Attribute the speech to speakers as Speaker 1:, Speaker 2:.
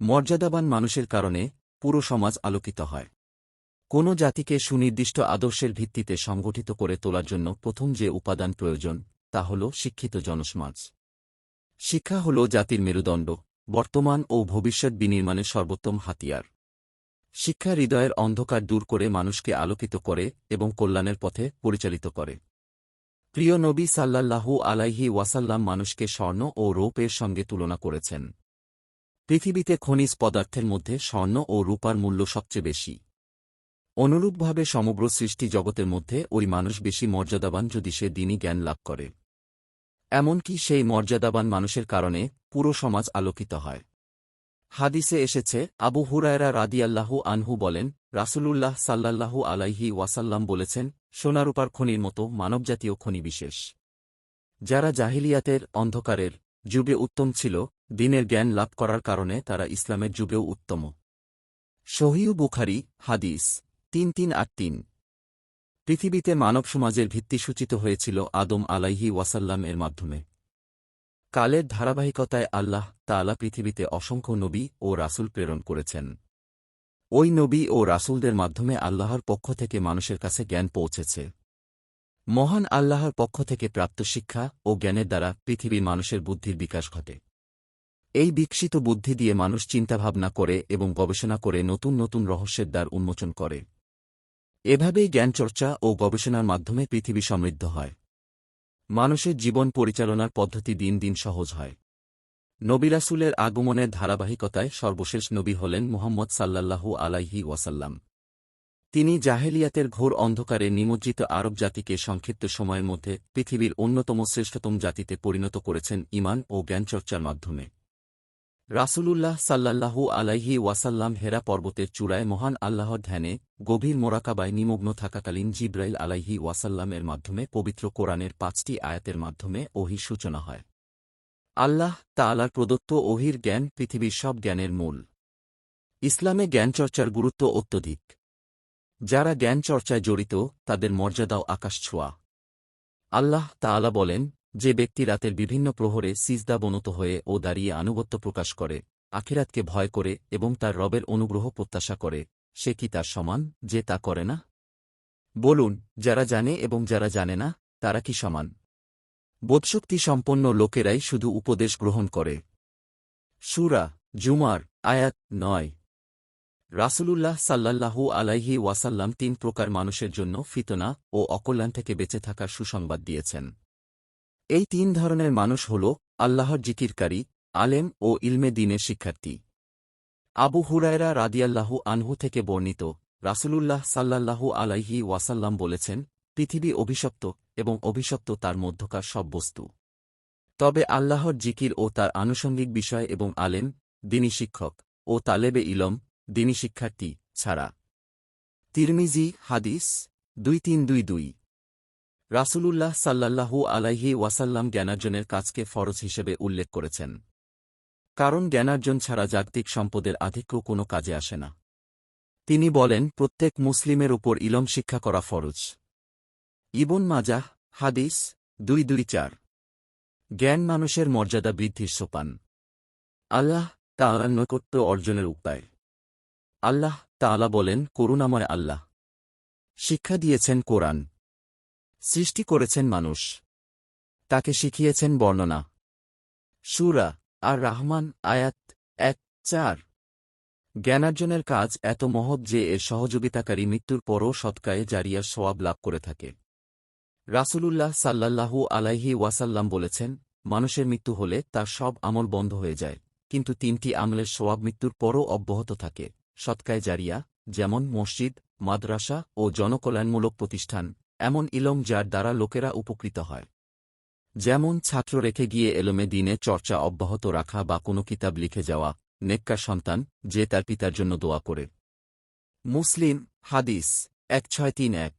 Speaker 1: মর্যাদাবান মানুষের কারণে পুরো সমাজ আলোকিত হয়। কোনো জাতিকে সুনির্দিষ্ট আদর্শের ভিত্তিতে সংগঠিত করে তোলার জন্য প্রথম যে উপাদান প্রয়োজন, তা হল শিক্ষিত জনসমাজ। শিক্ষা হল জাতির মেরুদণ্ড, বর্তমান ও ভবিষ্যৎ বিনির্মাণের সর্বোত্তম হাতিয়ার। শিক্ষা হৃদয়ের অন্ধকার দূর করে মানুষকে আলোকিত করে এবং কল্যাণের পথে পরিচালিত করে। প্রিয় নবী সাল্লাল্লাহু আলাইহি ওয়াসাল্লাম মানুষকে স্বর্ণ ও রৌপের সঙ্গে তুলনা করেছেন। পৃথিবীতে খনিজ পদার্থের মধ্যে স্বর্ণ ও রূপার মূল্য সবচেয়ে বেশি। অনুরূপভাবে সমগ্র সৃষ্টি জগতের মধ্যে ওই মানুষ বেশি মর্যাদাবান যদি সে দিনই জ্ঞান লাভ করে। এমনকি সেই মর্যাদাবান মানুষের কারণে পুরো সমাজ আলোকিত হয়। হাদিসে এসেছে, আবু হুরায়রা রাদিয়াল্লাহু আনহু বলেন, রাসূলুল্লাহ সাল্লাল্লাহু আলাইহি ওয়াসাল্লাম বলেছেন, সোনারূপার খনির মতো মানবজাতীয় খনি বিশেষ। যারা জাহিলিয়াতের, অন্ধকারের যুগে উত্তম ছিল, দিনের জ্ঞান লাভ করার কারণে তারা ইসলামের যুগেও উত্তম। সহিউ বুখারি, হাদিস, তিন তিন আট তিন। পৃথিবীতে মানব সমাজের ভিত্তি সূচিত হয়েছিল আদম আলাইহি ওয়াসাল্লাম এর মাধ্যমে। কালের ধারাবাহিকতায় আল্লাহ তাআলা পৃথিবীতে অসংখ্য নবী ও রাসূল প্রেরণ করেছেন। ওই নবী ও রাসূলদের মাধ্যমে আল্লাহর পক্ষ থেকে মানুষের কাছে জ্ঞান পৌঁছেছে। মহান আল্লাহর পক্ষ থেকে প্রাপ্ত শিক্ষা ও জ্ঞানের দ্বারা পৃথিবীর মানুষের বুদ্ধির বিকাশ ঘটে। এই বিকশিত বুদ্ধি দিয়ে মানুষ চিন্তাভাবনা করে এবং গবেষণা করে নতুন নতুন রহস্যের দ্বার উন্মোচন করে। এভাবেই জ্ঞানচর্চা ও গবেষণার মাধ্যমে পৃথিবী সমৃদ্ধ হয়। মানুষের জীবন পরিচালনার পদ্ধতি দিন দিন সহজ হয়। নবিরাসুলের আগমনের ধারাবাহিকতায় সর্বশেষ নবী হলেন মোহাম্মদ সাল্লাল্লাহু আলাইহি ওয়াসাল্লাম। তিনি জাহেলিয়াতের ঘোর অন্ধকারে নিমজ্জিত আরব জাতিকে সংক্ষিপ্ত সময়ের মধ্যে পৃথিবীর অন্যতম শ্রেষ্ঠতম জাতিতে পরিণত করেছেন ইমান ও জ্ঞানচর্চার মাধ্যমে। রাসূলুল্লাহ সাল্লাল্লাহু আলাইহি ওয়াসাল্লাম হেরা পর্বতের চূড়ায় মহান আল্লাহর ধ্যানে গভীর মোরাকাবায় নিমগ্ন থাকাকালীন জিব্রাইল আলাইহি ওয়াসাল্লামের মাধ্যমে পবিত্র কোরআনের পাঁচটি আয়াতের মাধ্যমে ওহির সূচনা হয়। আল্লাহ তাআলার প্রদত্ত ওহির জ্ঞান পৃথিবীর সব জ্ঞানের মূল। ইসলামে জ্ঞানচর্চার গুরুত্ব অত্যধিক। যারা জ্ঞানচর্চায় জড়িত, তাদের মর্যাদাও আকাশ ছোঁয়া। আল্লাহ তাআলা বলেন, যে ব্যক্তি রাতের বিভিন্ন প্রহরে সিজদা বনত হয়ে ও দাঁড়িয়ে আনুগত্য প্রকাশ করে, আখিরাতকে ভয় করে এবং তার রবের অনুগ্রহ প্রত্যাশা করে, সে কি তার সমান, যে তা করে না? বলুন, যারা জানে এবং যারা জানে না, তারা কি সমান? বোধশক্তি সম্পন্ন লোকেরাই শুধু উপদেশ গ্রহণ করে। সুরা জুমার আয়াত নয়। রাসূলুল্লাহ সাল্লাল্লাহু আলাইহি ওয়াসাল্লাম তিন প্রকার মানুষের জন্য ফিতনা ও অকল্যাণ থেকে বেঁচে থাকার সুসংবাদ দিয়েছেন। এই তিন ধরনের মানুষ হল আল্লাহর জিকিরকারী, আলেম ও ইলমে দিনের শিক্ষার্থী। আবু হুরায়রা রাদিয়াল্লাহু আনহু থেকে বর্ণিত রাসূলুল্লাহ সাল্লাল্লাহু আলাইহি ওয়াসাল্লাম বলেছেন, পৃথিবী অভিশপ্ত এবং অভিশপ্ত তার মধ্যকার সব বস্তু। তবে আল্লাহর জিকির ও তার আনুষঙ্গিক বিষয় এবং আলেম, দিনী শিক্ষক ও তালেবে ইলম দিনী শিক্ষার্থী ছাড়া। তিরমিজি, হাদিস, দুই তিন দুই দুই। রাসূলুল্লাহ সাল্লাল্লাহু আলাইহি ওয়াসাল্লাম জ্ঞানার্জনের কাজকে ফরজ হিসেবে উল্লেখ করেছেন। কারণ জ্ঞানার্জন ছাড়া জাগতিক সম্পদের আধিক্য কোনো কাজে আসে না। তিনি বলেন, প্রত্যেক মুসলিমের উপর ইলম শিক্ষা করা ফরজ। ইবন মাজাহ, হাদিস, দুই দুই চার। জ্ঞান মানুষের মর্যাদা বৃদ্ধির সোপান। আল্লাহ তাঁর নৈকট্য অর্জনের উপায়। আল্লাহ তাআলা বলেন করুণাময় আল্লাহ। শিক্ষা দিয়েছেন কোরআন। সৃষ্টি করেছেন মানুষ। তাকে শিখিয়েছেন বর্ণনা। সুরা আর রাহমান আয়াত এক, চার। জ্ঞানার্জনের কাজ এত মহৎ যে এর সহযোগিতাকারী মৃত্যুর পরও সৎকায়ে জারিয়ার সোয়াব লাভ করে থাকে। রাসূলুল্লাহ সাল্লাল্লাহু আলাইহি ওয়াসাল্লাম বলেছেন, মানুষের মৃত্যু হলে তার সব আমল বন্ধ হয়ে যায়, কিন্তু তিনটি আমলের সোয়াব মৃত্যুর পরও অব্যাহত থাকে। সৎকায় জারিয়া, যেমন মসজিদ, মাদ্রাসা ও জনকল্যাণমূলক প্রতিষ্ঠান, এমন ইলম যার দ্বারা লোকেরা উপকৃত হয়। যেমন ছাত্র রেখে গিয়ে এলমে দিনে চর্চা অব্যাহত রাখা বা কোনো কিতাব লিখে যাওয়া, নেককার সন্তান যে তার পিতার জন্য দোয়া করে। মুসলিম হাদিস, এক ছয় তিন এক।